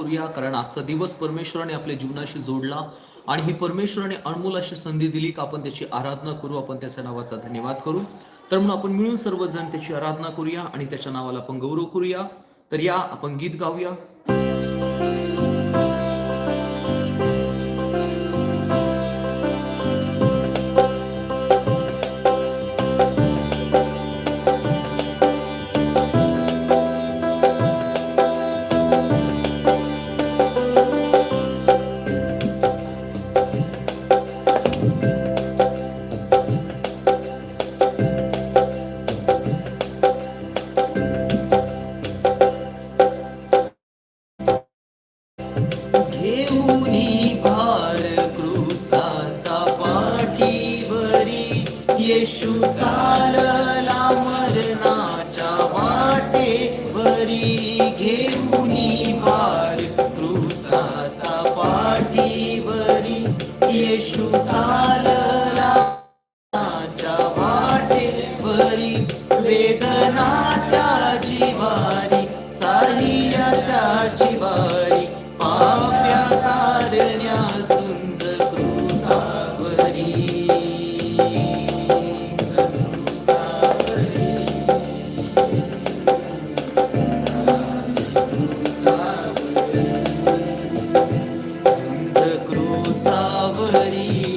करूया कारण आजचा दिवस परमेश्वराने आपल्या जीवनाशी जोडला आणि ही परमेश्वराने अनमोल अशी संधी दिली की आपण त्याची आराधना करू आपण त्याच्या नावाचा धन्यवाद करू. तर म्हणून आपण मिळून सर्वजण त्याची आराधना करूया आणि त्याच्या नावाला आपण गौरव करूया. तर या आपण गीत गाऊया. घेऊनी भार क्रुसाचा पाठीवरी. येशू चालला मरणाच्या वाटेवरी. घेऊनी भार क्रुसाचा पाठीवरी. येशू चालला च्या वाटेवरी. वेदना त्याची वारी साहिल्या त्याची वारी कृसावरी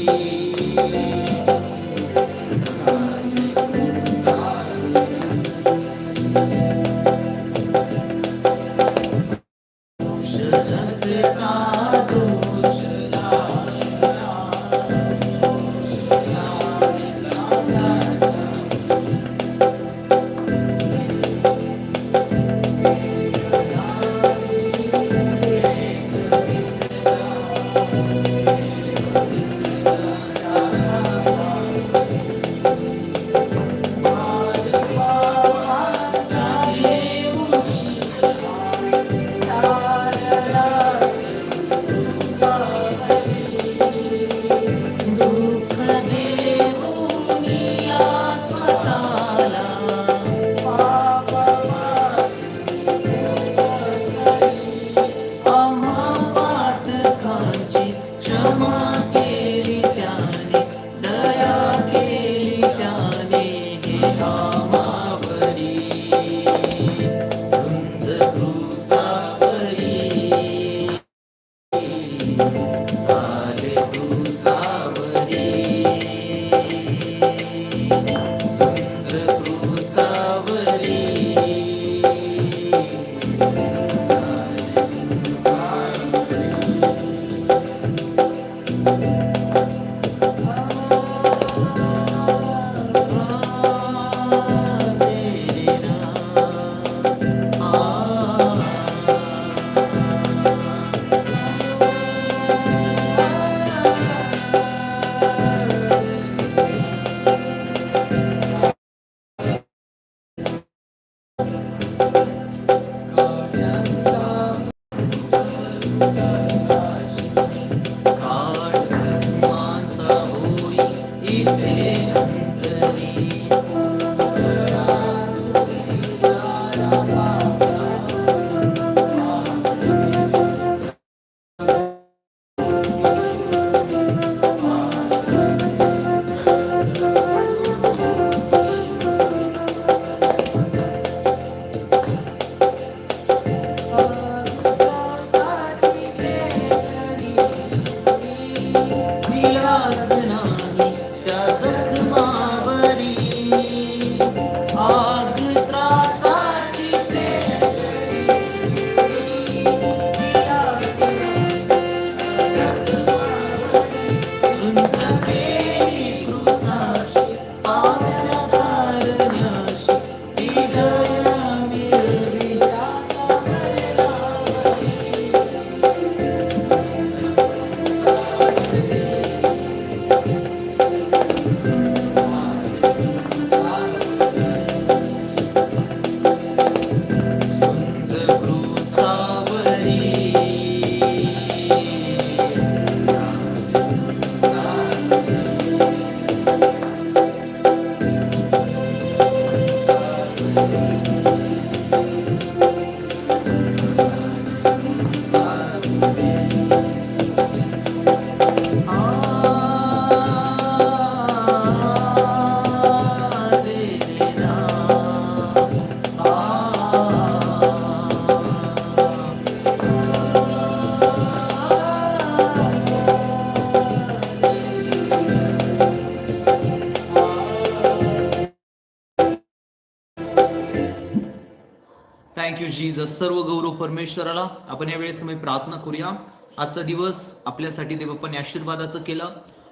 थँक्यू जीजस सर्व गौरव परमेश्वराला. आपण यावेळेस मी प्रार्थना करूया. आजचा दिवस आपल्यासाठी देवप्पाने आशीर्वादाचं केलं.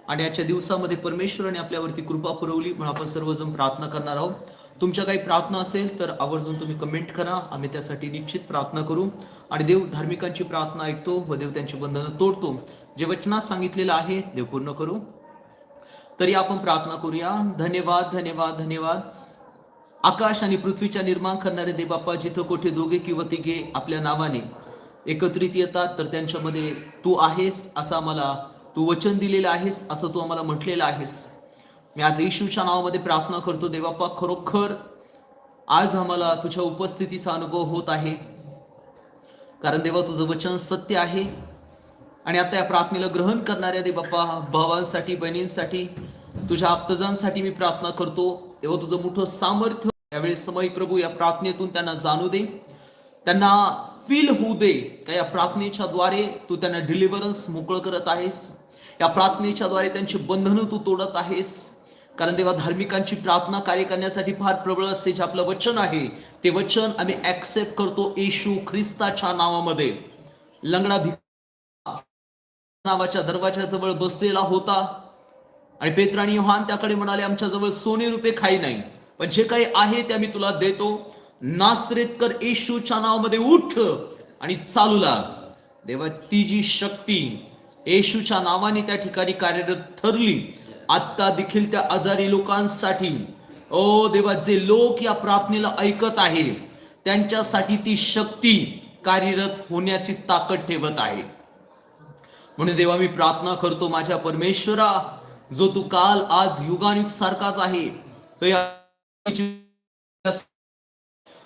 आणि आजच्या दिवसामध्ये परमेश्वराने आपल्यावरती कृपा पुरवली म्हणून आपण सर्वजण प्रार्थना करणार आहोत. तुमच्या काही प्रार्थना असेल तर आवर्जून तुम्ही कमेंट करा. आम्ही त्यासाठी निश्चित प्रार्थना करू. आणि देव धार्मिकांची प्रार्थना ऐकतो व देव त्यांची बंधनं तोडतो. जे वचनात सांगितलेलं आहे देव पूर्ण करू. तरी आपण प्रार्थना करूया. धन्यवाद धन्यवाद धन्यवाद. आकाश आणि पृथ्वीच्या निर्माण करणारे देवबाप्पा जिथं कोठे दोघे किंवा तिघे आपल्या नावाने एकत्रित येतात तर त्यांच्यामध्ये तू आहेस असं आम्हाला तू वचन दिलेलं आहेस असं तू आम्हाला म्हटलेलं आहेस. मी आज येशूच्या नावामध्ये प्रार्थना करतो देवाप्पा खरोखर आज आम्हाला तुझ्या उपस्थितीचा अनुभव होत आहे. कारण देवा तुझं वचन सत्य आहे. आणि आता या प्रार्थनेला ग्रहण करणाऱ्या देबाप्पा भावांसाठी बहिणींसाठी तुझ्या आप्तजांसाठी मी प्रार्थना करतो. तेव्हा तुझं मोठं सामर्थ्य यावेळी समय प्रभू या प्रार्थनेतून त्यांना जाणू दे. त्यांना फील होऊ दे का या प्रार्थनेच्या द्वारे तू त्यांना डिलिव्हरन्स मोकळं करत आहेस? या प्रार्थनेच्या द्वारे त्यांची बंधनं तू तोडत आहेस? कारण तेव्हा धार्मिकांची प्रार्थना कार्य करण्यासाठी फार प्रबळ असते जे आपलं वचन आहे. ते वचन आम्ही ऍक्सेप्ट करतो येशू ख्रिस्ताच्या नावामध्ये. लंगडा भिक नावाच्या दरवाजाजवळ बसलेला होता. आणि पेत्र आणि योहान त्याकडे म्हणाले आमच्या जवळ सोने रुपये खाई नाही पण जे काही आहे ते आम्ही तुला देतो. नासरेतकर येशूच्या नावामध्ये उठ आणि चालू लाग. देवा ती जी शक्ती येशूच्या नावाने त्या ठिकाणी कार्यरत ठरली आत्ता देखील त्या आजारी लोकांसाठी. ओ देवा जे लोक या प्रार्थनेला ऐकत आहे त्यांच्यासाठी ती शक्ती कार्यरत होण्याची ताकद ठेवत आहे. म्हणून देवा मी प्रार्थना करतो माझ्या परमेश्वरा जो तू काल आज युगानुग सारखाच आहे तो या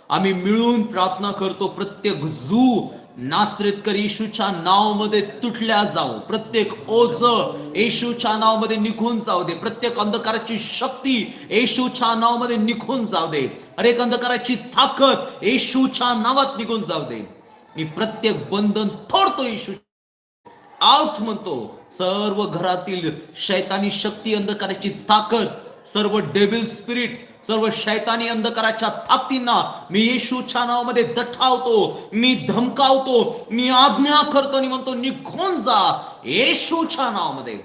आम्ही मिळून प्रार्थना करतो प्रत्येक जू नास्त्रेतकर येशूच्या नावामध्ये तुटल्या जाऊ. प्रत्येक ओझ येशूच्या नावामध्ये निघून जाऊ दे. प्रत्येक अंधकाराची शक्ती येशूच्या नावामध्ये निघून जाऊ दे. अरे अंधकाराची ताकद येशूच्या नावात निघून जाऊ दे. मी प्रत्येक बंधन थोडतो येशू आउट म्हणतो. सर्व घरातील शैतानी शक्ती अंधकाराची ताकद सर्व डेबिल स्पिरिट सर्व शैतानी अंधकाराच्या ताकदींना मी येशूच्या नावामध्ये दठावतो मी धमकावतो मी आज्ञा करतो आणि म्हणतो निघून जा येशूच्या नावामध्ये.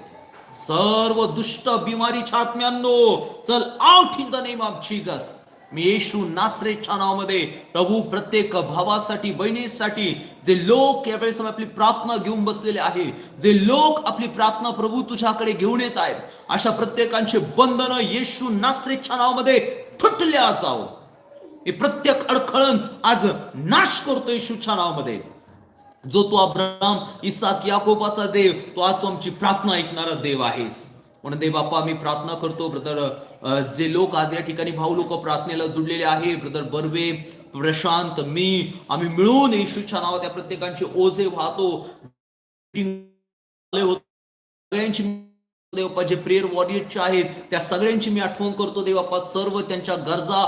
सर्व दुष्ट बिमारीच्या आत्म्यांनो चल out in the name of Jesus मी येशू नासरेच्या नावामध्ये प्रभू प्रत्येक भावासाठी बहिणीसाठी जे लोक यावेळेस आपली प्रार्थना घेऊन बसलेले आहे जे लोक आपली प्रार्थना प्रभू तुझ्याकडे घेऊन येत आहेत अशा प्रत्येकांचे बंधन येशू नासरेच्या नावामध्ये तुटल्या जाऊ हे प्रत्येक अडखळण आज नाश करतो येशूच्या नावामध्ये. जो तू अब्राम इसाक याकोबाचा देव तो आज तू आमची प्रार्थना ऐकणारा देव आहेस. म्हणून दे बाप्पा मी प्रार्थना करतो ब्रदर जे लोक आज या ठिकाणी भाऊ लोक प्रार्थनेला जुडलेले आहे ब्रदर बर्वे प्रशांत मी आम्ही मिळून येशूच्या नावात त्या प्रत्येकांचे ओझे वाहतो. सगळ्यांची देवप्पा जे प्रेयर वॉरियरचे आहेत त्या सगळ्यांची मी आठवण करतो देवाप्पा सर्व त्यांच्या गरजा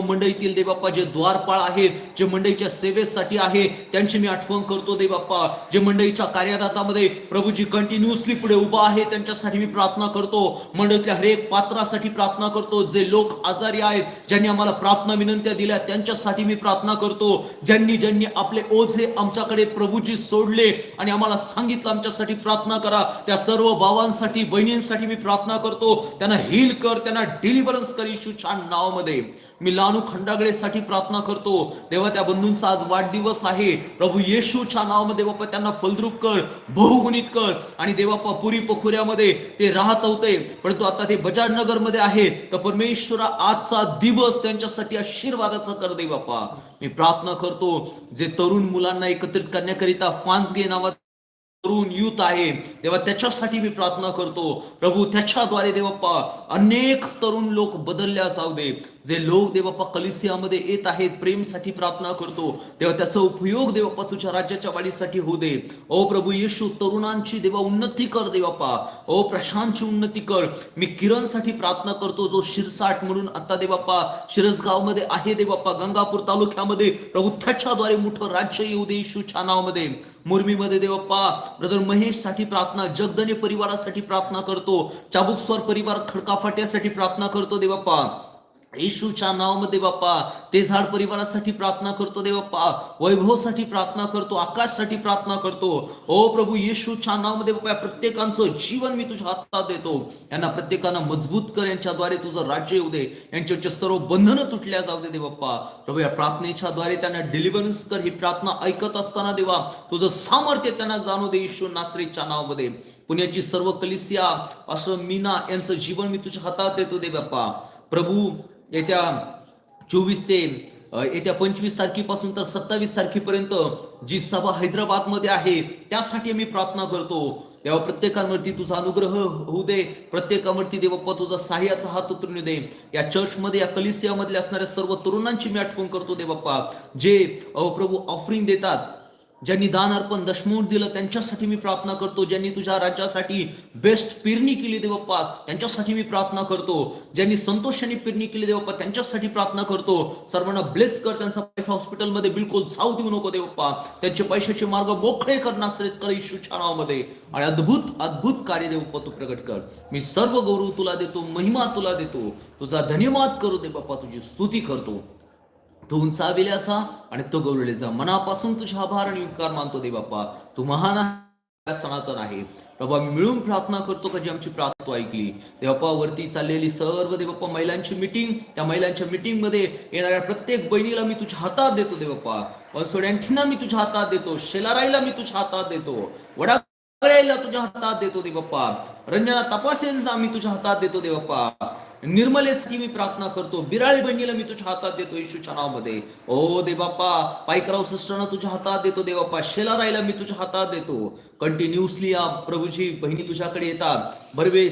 मंडईतील देवाप्पा जे द्वारपाळ आहेत जे मंडईच्या सेवेसाठी आहे त्यांची मी आठवण करतो देवाप्पा जे मंडईच्या कार्यादातामध्ये प्रभूजी कंटिन्युअसली पुढे उभा आहे त्यांच्यासाठी मी प्रार्थना करतो. मंडईतल्या हरेक पात्रासाठी प्रार्थना करतो. जे लोक आजारी आहेत ज्यांनी आम्हाला प्रार्थना विनंत्या दिल्या त्यांच्यासाठी मी प्रार्थना करतो. ज्यांनी ज्यांनी आपले ओझे आमच्याकडे प्रभूजी सोडले आणि आम्हाला सांगितलं आमच्यासाठी प्रार्थना करा. त्या सर्व भावांसाठी बहिणींसाठी मी प्रार्थना करतो. त्यांना हील कर त्यांना डिलिव्हरन्स कर छान नावामध्ये. मी लानू खंडागळेसाठी प्रार्थना करतो. देवा त्या बंधूंचा आज वाढदिवस आहे. प्रभू येशूच्या नावामध्ये बाप्पा त्यांना फलद्रूप कर बहुगुणित कर. आणि देवाप्पा पुरी पखुऱ्यामध्ये ते राहत होते. परंतु आता ते बजाजनगर नगरमध्ये आहे. तर परमेश्वरा आजचा दिवस त्यांच्यासाठी आशीर्वादाचा कर दे बाप्पा. मी प्रार्थना करतो जे तरुण मुलांना एकत्रित करण्याकरिता फान्सगे नावात तरुण युथ आहे. तेव्हा त्याच्यासाठी मी प्रार्थना करतो. प्रभू त्याच्याद्वारे देवाप्पा अनेक तरुण लोक बदलल्या जाऊ दे. जे लोक देवप्पा कलिसियामध्ये येत आहेत प्रेमसाठी प्रार्थना करतो तेव्हा त्याचा उपयोग देवप्पा तुझ्या राज्याच्या वाढीसाठी होऊ दे. ओ प्रभू येशू तरुणांची देवा उन्नती कर देवाप्पा. ओ प्रशांतची उन्नती कर. मी किरणसाठी प्रार्थना करतो जो शिरसाट म्हणून आता देवाप्पा शिरसगावमध्ये आहे देवाप्पा. गंगापूर तालुक्यामध्ये प्रभू त्याच्याद्वारे मोठं राज्य येऊ दे येशूच्या नावामध्ये. मुर्मीमध्ये देवप्पा ब्रदर महेशसाठी प्रार्थना जगदने परिवारासाठी प्रार्थना करतो. चाबुकस्वर परिवार खडकाफाट्यासाठी प्रार्थना करतो देवप्पा. येशूच्या नावामध्ये बाप्पा ते झाड परिवारासाठी प्रार्थना करतो दे बाप्पा वैभवसाठी प्रार्थना करतो आकाशसाठी प्रार्थना करतो. ओ प्रभू येशूच्या नावामध्ये बाप्पा या प्रत्येकांचं जीवन मी तुझ्या हातात देतो. यांना प्रत्येकांना मजबूत कर यांच्याद्वारे तुझं राज्य येऊ दे. यांच्या सर्व बंधनं तुटल्या जाऊ दे देव बाप्पा. प्रभू या प्रार्थनेच्या द्वारे त्यांना डिलिव्हरन्स कर ही प्रार्थना ऐकत असताना देवा तुझं सामर्थ्य त्यांना जाणू दे येशू नासरीच्या नावामध्ये. पुण्याची सर्व कलिसिया असं मीना यांचं जीवन मी तुझ्या हातात देतो दे बाप्पा. प्रभू येत्या चोवीस ते येत्या पंचवीस तारखेपासून तर सत्तावीस तारखेपर्यंत जी सभा हैदराबादमध्ये आहे त्यासाठी मी प्रार्थना करतो. तेव्हा प्रत्येकावरती तुझा अनुग्रह होऊ दे. प्रत्येकावरती देवप्पा तुझा सहाय्याचा हात उतरून दे. या चर्चमध्ये या कलिसियामधले असणाऱ्या सर्व तरुणांची मी आठवण करतो देवप्पा जे प्रभू ऑफरिंग देतात ज्यांनी दान अर्पण दशमूट दिलं त्यांच्यासाठी मी प्रार्थना करतो. ज्यांनी तुझ्या राज्यासाठी बेस्ट पेरणी केली देवप्पा त्यांच्यासाठी मी प्रार्थना करतो. ज्यांनी संतोषाने पेरणी केली देवप्पा त्यांच्यासाठी प्रार्थना करतो. सर्वांना ब्लेस कर त्यांचा पैसा हॉस्पिटलमध्ये बिलकुल जाऊ देऊ नको देवप्पा. त्यांचे पैशाचे मार्ग मोकळे करणार कर नावामध्ये. आणि अद्भुत अद्भुत कार्य देवप्पा तू प्रकट कर. मी सर्व गौरव तुला देतो महिमा तुला देतो. तुझा धन्यवाद करू दे बाप्पा तुझी स्तुती करतो. तो उंचाविल्याचा आणि तो गौरवलेचा मनापासून तुझ्या आभार आणि उपकार मानतो दे बाप्पा तू महान सनातन आहे. बाबा मी मिळून प्रार्थना करतो का जी आमची प्रार्थना ऐकली? देवप्पा वरती चाललेली सर्व देवप्पा महिलांची मिटिंग त्या महिलांच्या मीटिंगमध्ये येणाऱ्या प्रत्येक बहिणीला मी तुझ्या हातात देतो देवप्पा बनसोड्यांठींना मी तुझ्या हातात देतो. शेलाराईला मी तुझ्या हातात देतो. वडा तुझ्या हातात देतो दे बाप्पा रंजना तपासेंना मी तुझ्या हातात देतो दे निर्मलेस निर्मलेसाठी मी प्रार्थना करतो बिराळी बहिणीला मी तुझ्या हातात देतो येशूच्या नावामध्ये. ओ दे बाप्पा पायकराव सिस्टरना तुझ्या हातात देतो दे बाप्पा शेलाराईला मी तुझ्या हातात देतो. कंटिन्युअसली प्रभूची बहिणी तुझ्याकडे येतात. बरवे